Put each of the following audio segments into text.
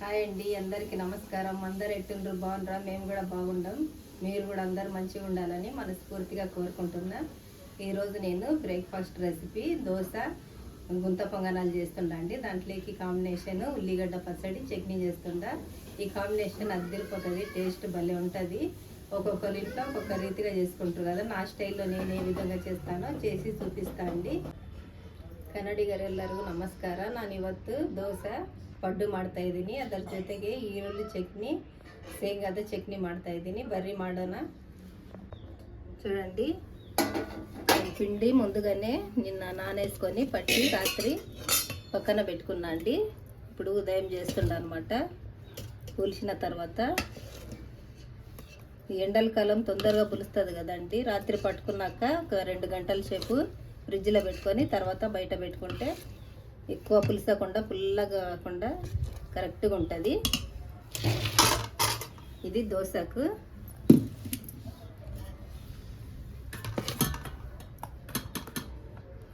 Hi అండి అందరికీ నమస్కారం అందరు ఎట్టుండ్రు బాగుండ్రా మేము కూడా బాగుండం మీరు కూడా అందరు మంచిగా ఉండాలని మనస్ఫూర్తిగా కోరుకుంటున్నా ఈరోజు నేను బ్రేక్ఫాస్ట్ రెసిపీ దోశ గుంత పొంగనాలు చేస్తుండా అండి దాంట్లోకి కాంబినేషన్ ఉల్లిగడ్డ పచ్చడి చట్నీ చేస్తుండా ఈ కాంబినేషన్ అద్దరిపోతుంది టేస్ట్ భలే ఉంటుంది ఒక్కొక్కరి ఇంట్లో ఒక్కొక్క రీతిగా చేసుకుంటారు కదా నా స్టైల్లో నేను ఏ విధంగా చేస్తానో చేసి చూపిస్తా ಅಂಡಿ ಕನ್ನಡಿಗರೆಲ್ಲರಿಗೂ ನಮಸ್ಕಾರ ನಾನು ಇವತ್ತು ದೋಸೆ ಪಡ್ಡು ಮಾಡ್ತಾ ಇದ್ದೀನಿ ಅದರ ಜೊತೆಗೆ ಈರುಳ್ಳಿ ಚಟ್ನಿ ಶೇಂಗಾದ ಚಟ್ನಿ ಮಾಡ್ತಾ ಇದ್ದೀನಿ ಬರ್ರಿ ಮಾಡೋಣ చూడండి ఈ పిండి ముందుగానే నిన్న నానేసుకొని పట్టి రాత్రి పక్కన పెట్టుకున్నా అండి ఇప్పుడు ఉదయం చేస్తుండ అనమాట పులిసిన తర్వాత ఈ ఎండల కాలం తొందరగా పులుస్తుంది కదండి రాత్రి పట్టుకున్నాక ఒక రెండు గంటల సేపు ఫ్రిడ్జ్లో పెట్టుకొని తర్వాత బయట పెట్టుకుంటే ఎక్కువ పులుసకుండా పుల్లగా కాకుండా కరెక్ట్గా ఉంటుంది. ఇది దోశకు.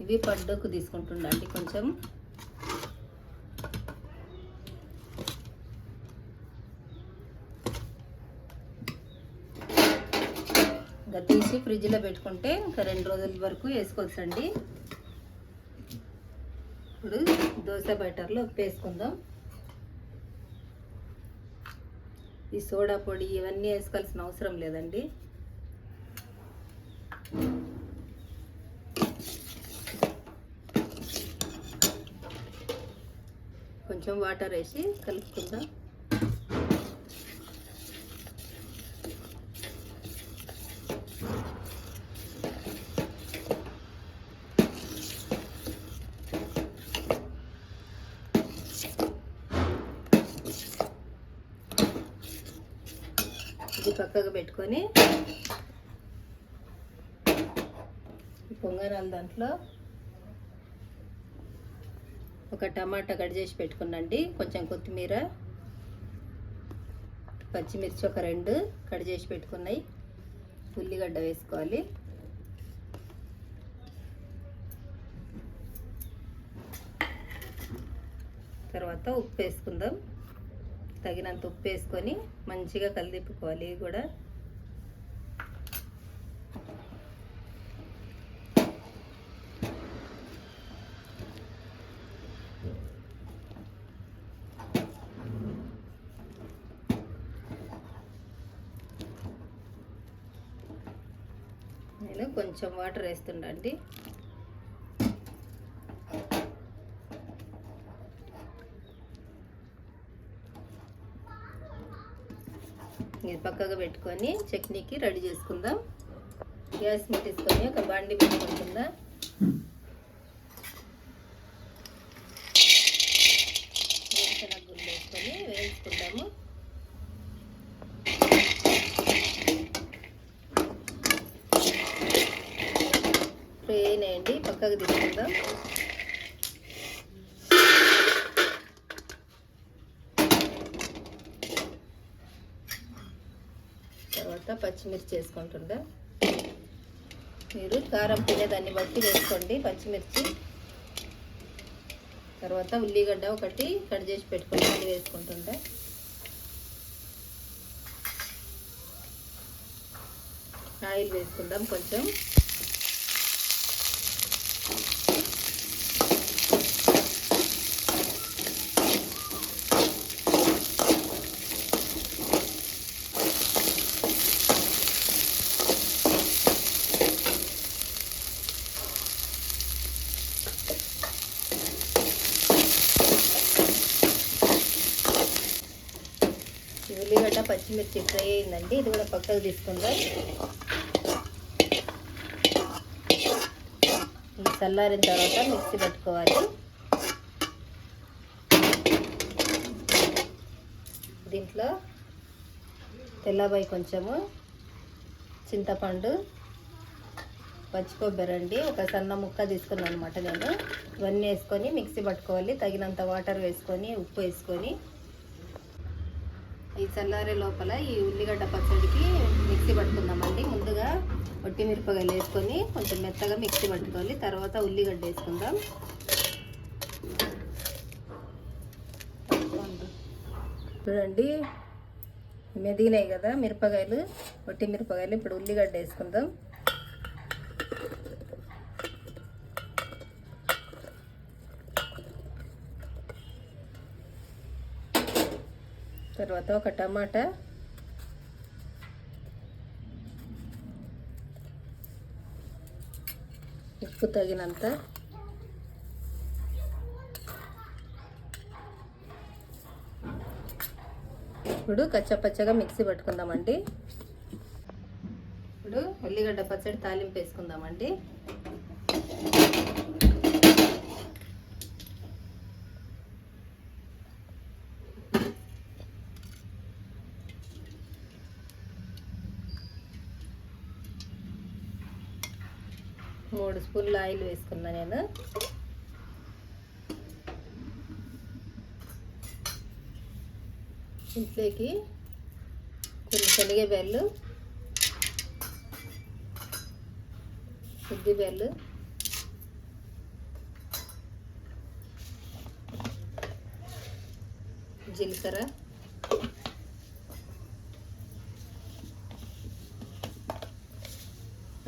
ఇవి పడ్డకు తీసుకుంటుండండి కొంచెం. ఇంకా తీసి ఫ్రిడ్జ్లో పెట్టుకుంటే ఇంకా రెండు రోజుల వరకు వేసుకోవచ్చండి. ఇప్పుడు దోశ బటర్లో వేసుకుందాం. ఈ సోడా పొడి ఇవన్నీ వేసుకోవాల్సిన అవసరం లేదండి. కొంచెం వాటర్ వేసి కలుపుకుందాం. ఇది పక్కకు పెట్టుకొని ఈ పొంగనాలు దాంట్లో ఒక టమాటా కట్ చేసి పెట్టుకున్నండి. కొంచెం కొత్తిమీర పచ్చిమిర్చి ఒక రెండు కట్ చేసి పెట్టుకున్నాయి. ఉల్లిగడ్డ వేసుకోవాలి. తర్వాత ఉప్పు వేసుకుందాం. తగినంత ఉప్పు వేసుకొని మంచిగా కలిదిప్పుకోవాలి. ఇవి కూడా నేను కొంచెం వాటర్ వేస్తుండండి ఇది పక్కగా పెట్టుకొని చట్నీకి రెడీ చేసుకుందాం. గ్యాస్ మీద తీసుకొని ఒక బండి పెట్టుకుంటుందా? వేరుశనగ గుళ్ళు వేసుకొని వేయించుకుంటాము. ఫ్రై అయినాయండి పక్కకు తీసుకుందాం తర్వాత పచ్చిమిర్చి వేసుకుంటుందా మీరు కారం తినేదాన్ని బట్టి వేసుకోండి పచ్చిమిర్చి. తర్వాత ఉల్లిగడ్డ ఒకటి కట్ చేసి పెట్టుకొని అది వేసుకుంటుందా ఆయిల్ వేసుకుందాం కొంచెం ఈ ఉల్లిగడ్డ పచ్చిమిర్చి ఫ్రై అయిందండి. ఇది కూడా పక్కకు తీసుకుందాం. ఇది చల్లారిన తర్వాత మిక్సీ పెట్టుకోవాలి. దీంట్లో తెల్లబాయి కొంచెము చింతపండు పచ్చి కొబ్బరి అండి. ఒక సన్న ముక్క తీసుకున్నాను అనమాట నేను. ఇవన్నీ వేసుకొని మిక్సీ పట్టుకోవాలి. తగినంత వాటర్ వేసుకొని ఉప్పు వేసుకొని. ఈ చల్లారే లోపల ఈ ఉల్లిగడ్డ పచ్చడికి మిక్సీ పట్టుకుందామండి. ముందుగా ఒట్టి మిరపకాయలు వేసుకొని కొంచెం మెత్తగా మిక్సీ పట్టుకోవాలి. తర్వాత ఉల్లిగడ్డ వేసుకుందాం. చూడండి మెదిగినాయి కదా మిరపకాయలు. వట్టి మిరపకాయలు ఇప్పుడు ఉల్లిగడ్డ వేసుకుందాం. తర్వాత ఒక టమాటా. ఉప్పు తగినంత. ఇప్పుడు కచ్చపచ్చగా మిక్సీ పట్టుకుందామండి. ఇప్పుడు ఉల్లిగడ్డ పచ్చడి తాలింపు వేసుకుందామండి మూడు ఫుల్ ఆయిల్ వేసుకున్నా నేను. ఇంట్లోకి కొన్ని శనగబెల్లు ఉద్దిబెల్లు జీలకర్ర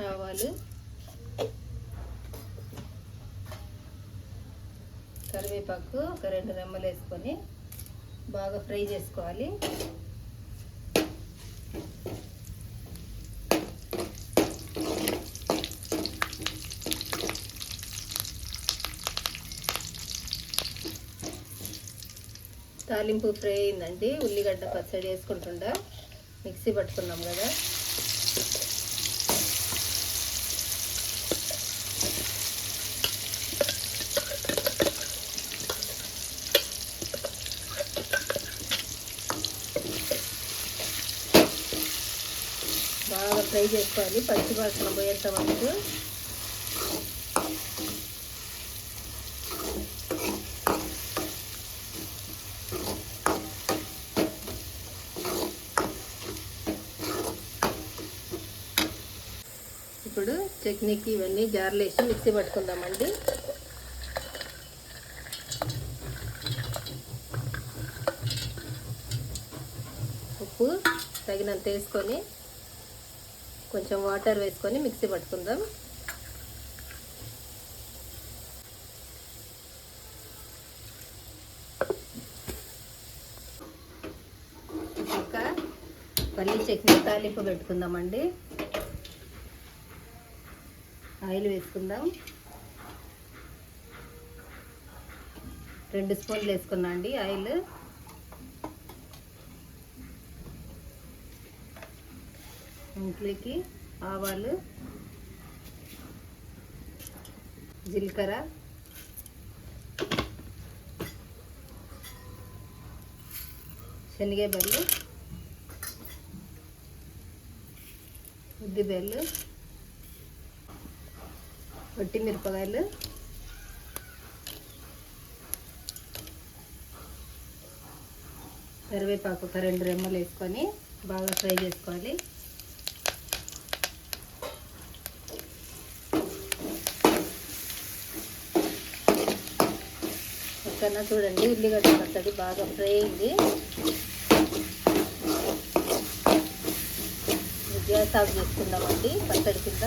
ఆవాలు కరివేపాకు ఒక రెండు రెమ్మలు వేసుకొని బాగా ఫ్రై చేసుకోవాలి. తాలింపు ఫ్రై అయిందండి. ఉల్లిగడ్డ పచ్చడి వేసుకుంటుండ. మిక్సీ పట్టుకున్నాం కదా బాగా ఫ్రై చేసుకోవాలి. పచ్చి వాసన పోయేంత వరకు. ఇప్పుడు చట్నీకి ఇవన్నీ జార్లు వేసి మిక్సీ పట్టుకుందామండి. ఉప్పు తగినంత వేసుకొని కొంచెం వాటర్ వేసుకొని మిక్సీ పట్టుకుందాం. ఒక పల్లి చట్నీ తాలింపు పెట్టుకుందామండి. ఆయిల్ వేసుకుందాం. రెండు స్పూన్లు వేసుకున్నా అండి ఆయిల్. ఇంట్లోకి ఆవాలు జీలకర్ర శనగబెల్లు ఉద్దిబెల్లు వట్టి మిరపకాయలు కరివేపాకు ఒక రెండు రెమ్మలు వేసుకొని బాగా ఫ్రై చేసుకోవాలి. కన్నా చూడండి ఉల్లిగడ్డ పచ్చడి బాగా ఫ్రై అయింది. గ్యాస్ ఆఫ్ చేసుకుందామండి పచ్చడి కింద.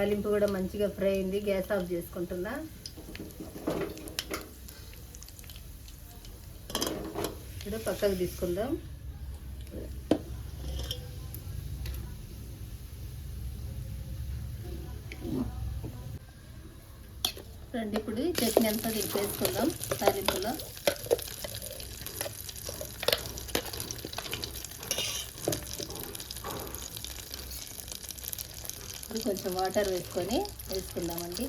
తాలింపు కూడా మంచిగా ఫ్రై అయింది. గ్యాస్ ఆఫ్ చేసుకుంటున్నా. ఇప్పుడు పక్కకు తీసుకుందాం. రండి ఇప్పుడు చట్నీ అంతా దీనికి తాలింపులో. కొంచెం వాటర్ వేసుకొని వేసుకుందామండి.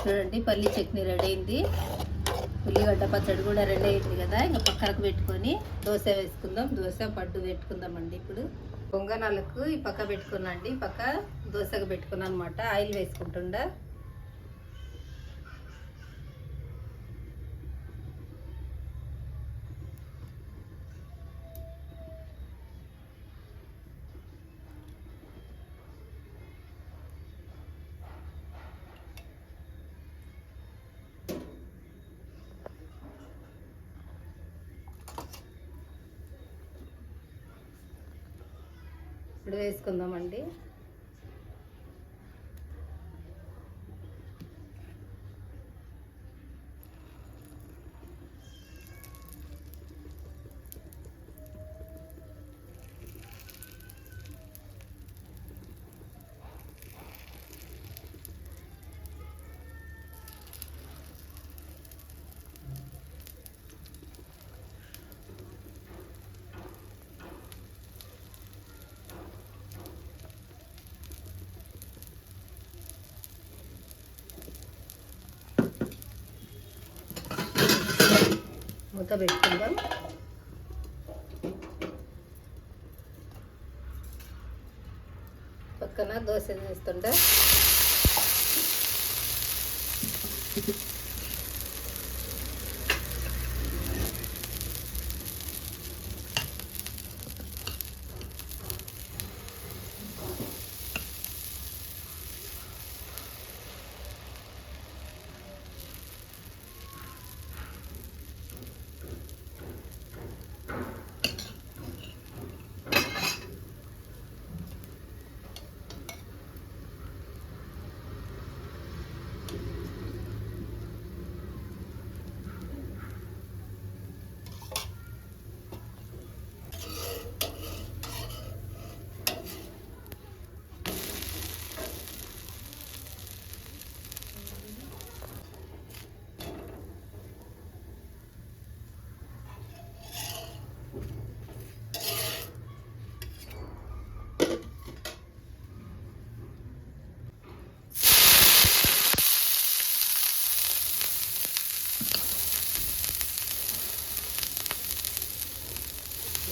చూడండి పల్లి చట్నీ రెడీ అయింది. ఉల్లిగడ్డ పచ్చడి కూడా రెడీ అయింది కదా ఇంకా పక్కకు పెట్టుకుంటాం పెట్టుకొని దోశ వేసుకుందాం. దోశ పడ్డు పెట్టుకుందామండి ఇప్పుడు. పొంగనాలకు ఈ పక్క పెట్టుకున్నాండి. అండి పక్క దోశకు పెట్టుకున్నాను అనమాట ఆయిల్ వేసుకుంటుండ. ఇప్పుడు వేసుకుందామండి. మూత పెట్టుకుందాం. పక్కన దోశ చేస్తుంటే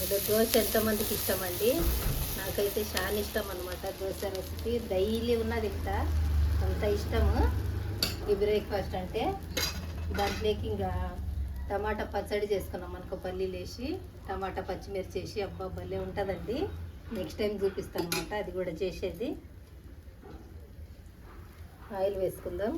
దోశ ఎంతమందికి ఇష్టం అండి నాకైతే చాలా ఇష్టం అనమాట దోశ రెసిపీ. డైలీ ఉన్నది తింటా. అంత ఇష్టము. ఈ బ్రేక్ఫాస్ట్ అంటే దాంట్లోకి ఇంకా టమాటా పచ్చడి చేసుకున్నాం మనకు పల్లీలు వేసి టమాటా పచ్చిమిర్చి వేసి అబ్బా భలే ఉంటుందండి. నెక్స్ట్ టైం చూపిస్తాను అనమాట అది కూడా చేసేది. ఆయిల్ వేసుకుందాం.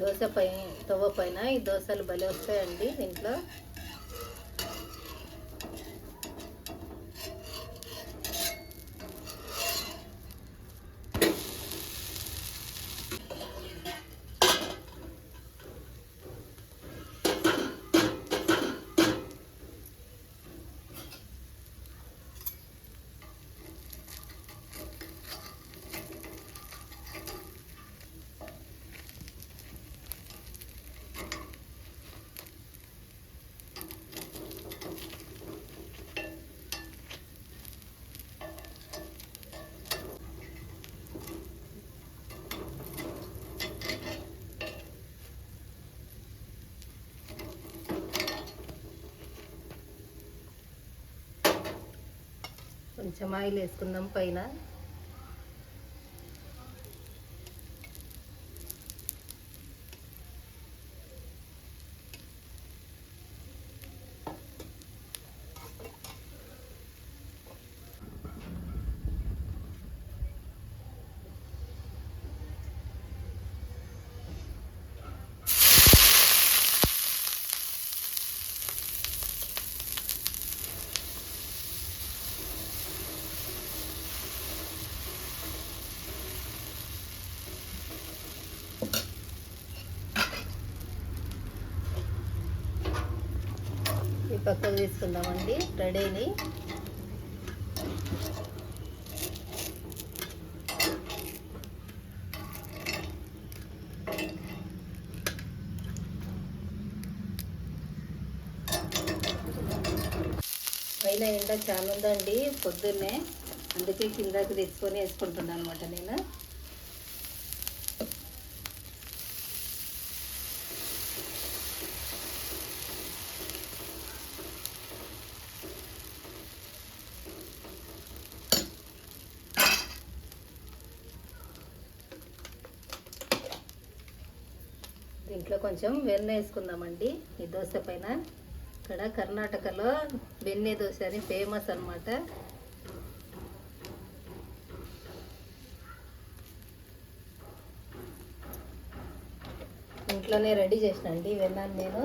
దోశ పై తవ్వ పైన ఈ దోశలు భలే వస్తాయండి దీంట్లో. కొంచెం ఆయిల్ వేసుకుందాం పైన. పక్కకు తీసుకుందామండి రెడీని. పైన ఎండ చాలా ఉందండి పొద్దున్నే. అందుకే కిందకి తెచ్చుకొని వేసుకుంటున్నాను అనమాట నేను. దీంట్లో కొంచెం వెన్న వేసుకుందామండి. ఈ దోశ పైన ఇక్కడ కర్ణాటకలో వెన్నె దోశ అని ఫేమస్ అన్నమాట. ఇంట్లోనే రెడీ చేసినండి వెన్నాను నేను.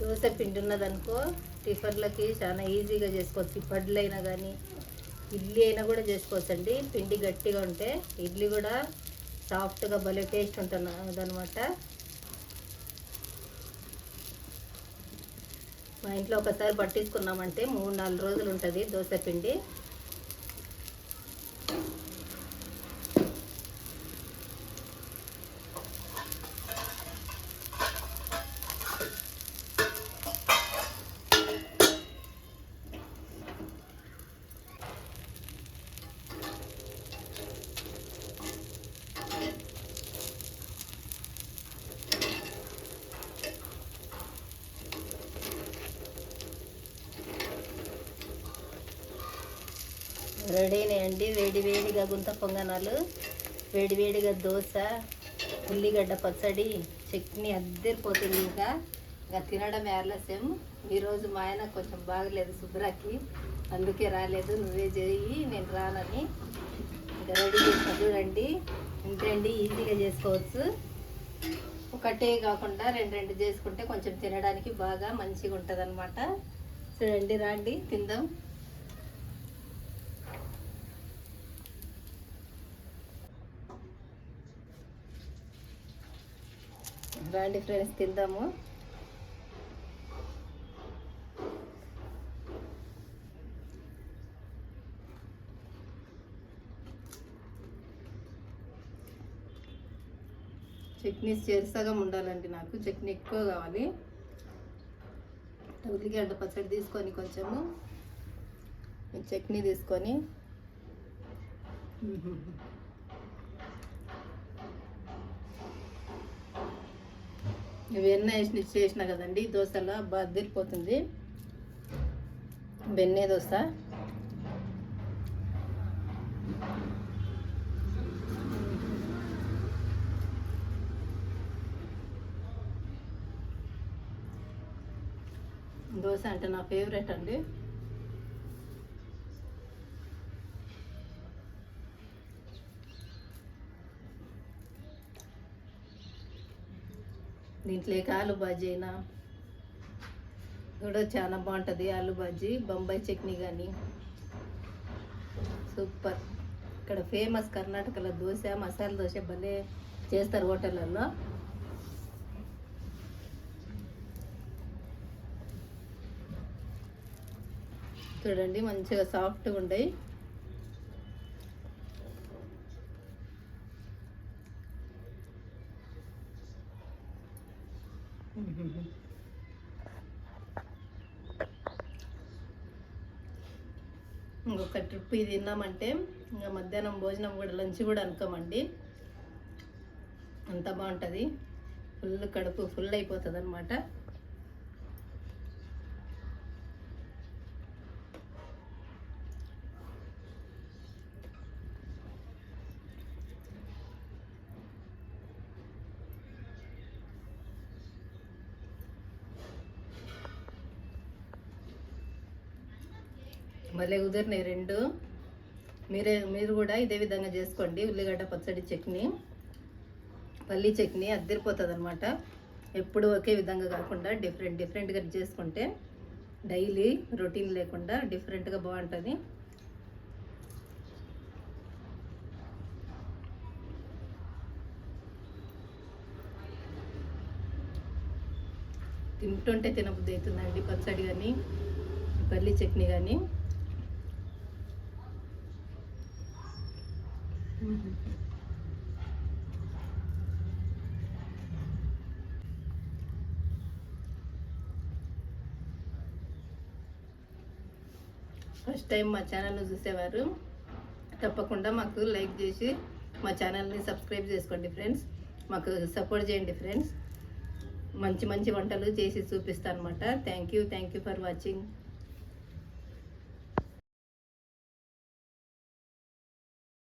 దోశ పిండి ఉన్నదనుకో టిఫిన్లకి చాలా ఈజీగా చేసుకోవచ్చు. పడ్లు అయినా కానీ ఇడ్లీ అయినా కూడా చేసుకోవచ్చు అండి పిండి గట్టిగా ఉంటే ఇడ్లీ కూడా సాఫ్ట్గా భలే టేస్ట్ ఉంటుంది అనమాట మా ఇంట్లో ఒకసారి పట్టించుకున్నామంటే మూడు నాలుగు రోజులు ఉంటుంది దోశ పిండి. రెడీనేయండి వేడి వేడిగా గుంత పొంగనాలు వేడి వేడిగా దోశ ఉల్లిగడ్డ పచ్చడి చట్నీ అద్దరిపోతుంది ఇంకా. ఇంకా తినడం ఆలస్యం ఈరోజు మా ఆయన కొంచెం బాగలేదు శుభ్రకి. అందుకే రాలేదు. నువ్వే చేయి నేను రానని. ఇంకా రెడీ చేసిన చూడండి. ఇంతేండి ఈజీగా చేసుకోవచ్చు. ఒకటే కాకుండా రెండు రెండు చేసుకుంటే కొంచెం తినడానికి బాగా మంచిగా ఉంటుంది చూడండి రాండి తిందాం. రండి ఫ్రెండ్స్ తిందాము. చట్నీస్ చేరుసగం ఉండాలండి నాకు చట్నీ ఎక్కువ కావాలి. ఉల్లిగడ్డ పచ్చడి తీసుకొని కొంచెము చట్నీ తీసుకొని. వెన్న వేసి చేసిన కదండి దోశలో బాగా అదిరిపోతుంది. బెన్నే దోశ. దోశ అంటే నా ఫేవరెట్ అండి. దీంట్లో ఆలు బాజీ అయినా కూడా చాలా బాగుంటుంది. ఆలు బాజీ బొంబాయి చట్నీ కానీ సూపర్. ఇక్కడ ఫేమస్ కర్ణాటకలో దోశ మసాలా దోశ భలే చేస్తారు హోటళ్ళల్లో. చూడండి మంచిగా సాఫ్ట్గా ఉండయి ఉప్పు ఇది తిన్నామంటే ఇంకా మధ్యాహ్నం భోజనం కూడా లంచ్ కూడా అనుకోమండి. అంత బాగుంటుంది. ఫుల్ కడుపు ఫుల్ అయిపోతుంది అనమాట భలే కుదిరినాయి రెండు. మీరే మీరు కూడా ఇదే విధంగా చేసుకోండి. ఉల్లిగడ్డ పచ్చడి చట్నీ. పల్లీ చట్నీ అద్దరిపోతుంది అనమాట ఎప్పుడు ఒకే విధంగా కాకుండా డిఫరెంట్ డిఫరెంట్గా చేసుకుంటే డైలీ రొటీన్ లేకుండా డిఫరెంట్గా బాగుంటుంది. తింటుంటే తినబుద్ధి అవుతుందండి పచ్చడి కానీ పల్లి చట్నీ కానీ. ఫస్ట్ టైం మా ఛానల్ను చూసేవారు. తప్పకుండా మాకు లైక్ చేసి మా ఛానల్ని సబ్స్క్రైబ్ చేసుకోండి ఫ్రెండ్స్. మాకు సపోర్ట్ చేయండి ఫ్రెండ్స్. మంచి మంచి వంటలు చేసి చూపిస్తాను అనమాట thank you thank you for watching